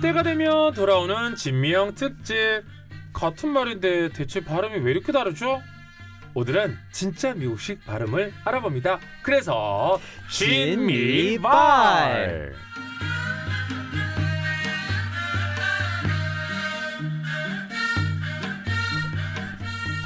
때가 되면 돌아오는 진미형 특집. 같은 말인데 대체 발음이 왜 이렇게 다르죠? 오늘은 진짜 미국식 발음을 알아봅니다. 그래서 진미발.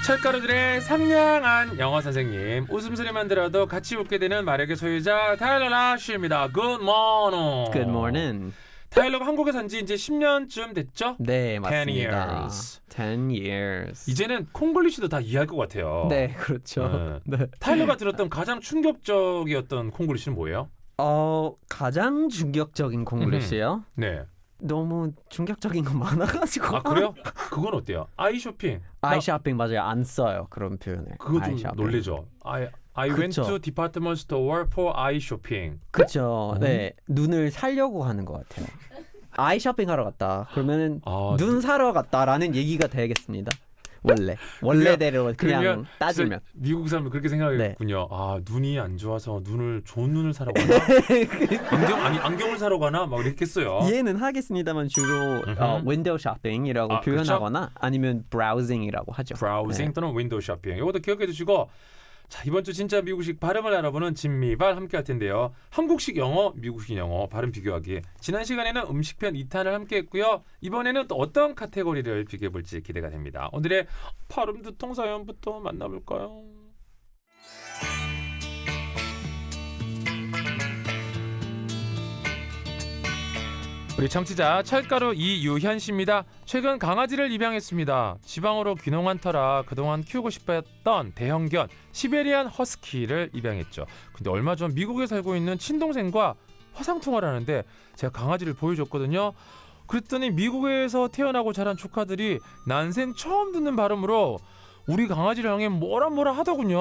철가루들의 상냥한 영어 선생님 웃음소리만 들어도 같이 웃게 되는 마력의 소유자 타일러 라쉬입니다. Good morning. Good morning. 타일러가 한국에 산지 이제 10년쯤 됐죠? 네, 10 맞습니다. years. 10 years. 이제는 콩글리시도 다 이해할 것 같아요. 네, 그렇죠. 네. 네. 타일러가 들었던 가장 충격적이었던 콩글리시는 뭐예요? 어, 가장 충격적인 콩글리시요? 네. 너무 충격적인 거 많아가지고. 아 그래요? 그건 어때요? 아이 쇼핑. 나 아이 쇼핑 맞아요. 안 써요 그런 표현을. 그거 좀 아이 쇼핑. 놀래죠. I I went 그쵸. to department store for eye shopping. 그렇죠. 음. 네, 눈을 살려고 하는 것 같아요. 아이 쇼핑 하러 갔다. 그러면은 아, 눈 사러 갔다라는 얘기가 되겠습니다. 원래 원래대로 그냥 그러면 따지면. 진짜 미국 사람들 그렇게 생각했군요. 아 눈이 안 좋아서 눈을 좋은 눈을 사러 가나? 안경 아니 안경을 사러 가나? 막 이랬겠어요. 이해는 하겠습니다만 주로 어. 윈도우 쇼핑이라고 아, 표현하거나 아니면 브라우징이라고 하죠. 브라우징 네. 또는 윈도우 쇼핑. 이것도 기억해 두시고 자 이번 주 진짜 미국식 발음을 알아보는 진미발 함께 할 텐데요. 한국식 영어, 미국식 영어 발음 비교하기. 지난 시간에는 음식편 2탄을 함께 했고요. 이번에는 또 어떤 카테고리를 비교해 볼지 기대가 됩니다. 오늘의 발음 두통 사연부터 만나볼까요? 우리 청취자 철가루 이유현 씨입니다. 최근 강아지를 입양했습니다. 지방으로 귀농한 터라 그동안 키우고 싶었던 대형견 시베리안 허스키를 입양했죠. 근데 얼마 전 미국에 살고 있는 친동생과 화상 통화를 하는데 제가 강아지를 보여줬거든요. 그랬더니 미국에서 태어나고 자란 조카들이 난생 처음 듣는 발음으로 우리 강아지를 향해 뭐라 뭐라 하더군요.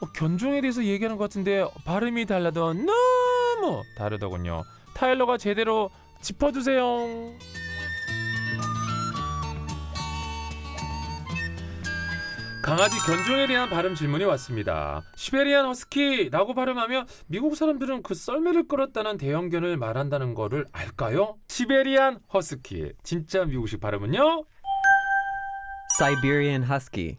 어, 견종에 대해서 얘기하는 것 같은데 발음이 달라도 너무 다르더군요. 타일러가 제대로 짚어주세요. 강아지 견종에 대한 발음 질문이 왔습니다. 시베리안 허스키라고 발음하면 미국 사람들은 그 썰매를 끌었다는 대형견을 말한다는 거를 알까요? 시베리안 허스키 진짜 미국식 발음은요? Siberian Husky.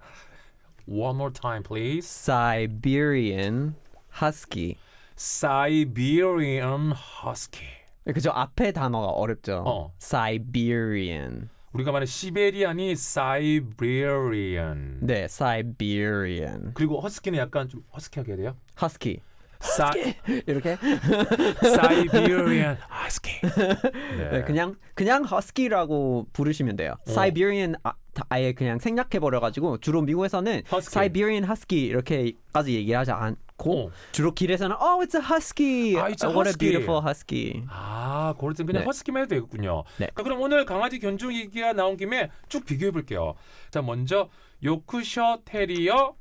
One more time, please. Siberian Husky. Siberian Husky. 그죠 앞에 단어가 어렵죠. 어. Siberian. 우리가 말하는 시베리안이 Siberian. 네, Siberian. 그리고 허스키는 약간 좀 허스키하게 해야 돼요? Husky. 사, 이렇게 Siberian Husky. 네, 그냥 그냥 Husky라고 부르시면 돼요. 어. Siberian 아, 다- 아예 그냥 생략해 버려 가지고 주로 미국에서는 Husky. Siberian Husky 이렇게까지 얘기하지 않고 어. 주로 길에서는 Oh, it's a husky. 아, it's a What husky. a beautiful husky. 아, 그럴 땐 그냥 네. 허스키만 해도 되겠군요. 네. 자, 그럼 오늘 강아지 견종 얘기가 나온 김에 쭉 비교해 볼게요. 자, 먼저 요크셔 테리어.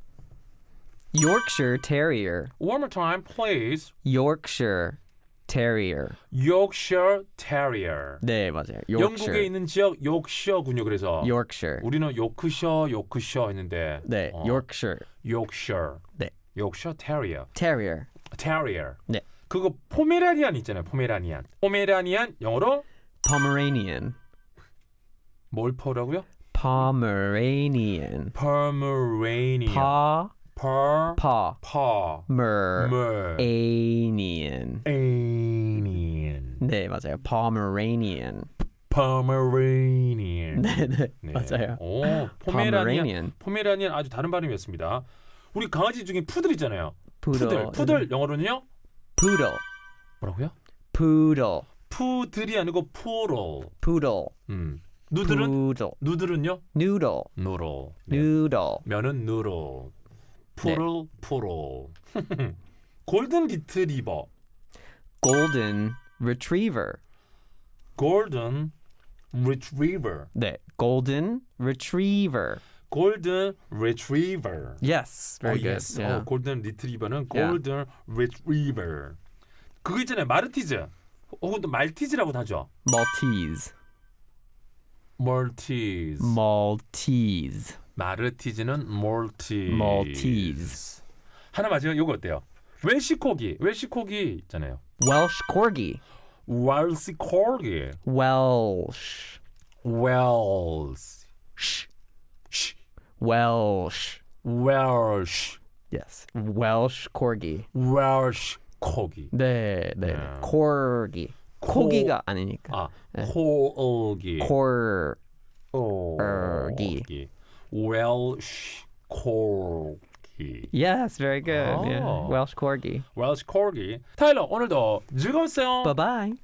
Yorkshire Terrier. One more time, please. Yorkshire Terrier. Yorkshire Terrier. 네, 맞아요. 영국에 Yorkshire. 있는 지역 요크셔군요. 그래서 Yorkshire. 우리는 요크셔, 요크셔 했는데 네, 어, Yorkshire Yorkshire. 네. Yorkshire Terrier. Terrier. Terrier. 네. 그거 포메라니안 있잖아요. 포메라니안. 포메라니안 영어로 Pomeranian. 뭘 퍼라고요? Pomeranian. Pomeranian. Pa Per pa pa mer mer Anian. Anian. 네, 맞아요. Pomeranian. Pomeranian. 네, 네. 네. 맞아요. 오, 포메라니안. Pomeranian. 포메라니안 아주 다른 발음이었습니다. 우리 강아지 중에 푸들 있잖아요. 푸들. Poodle. 푸들 영어로는요? Poodle. 뭐라고요? Poodle. 푸들이 아니고 푸롤. Poodle. 음. 누들은. 누들은요? 누롤. 네. Noodle. 면은 누롤. 푸롤 푸롤. 골든 리트리버. Golden Retriever. 골든 리트리버. 네, Golden Retriever. 골든 리트리버. Yes, very 어, good. yes. Yeah. 어, 골든 리트리버는. 골든 리트리버. 그거 있잖아요. 마르티즈. 혹은 또 말티즈라고도 하죠. Maltese. 멀티즈. Maltese. 마르티즈는 몰티즈. Maltese. 하나 맞아요. 이거 어때요? 웰시 코기. 웰시 코기 있잖아요. Welsh Corgi. 웰시 코기. Welsh. 웰스. Welsh. 웰시. Yes. Welsh corgi. 웰시 코기. 네, 네. 네. 네. corgi. 코기가 아니니까. 아, 코기. cor 코기. 웰시 코기. Yes, very good. Oh. Yeah. Welsh corgi. 웰시 코기. 타일러 오늘도 즐거웠어요. Bye-bye.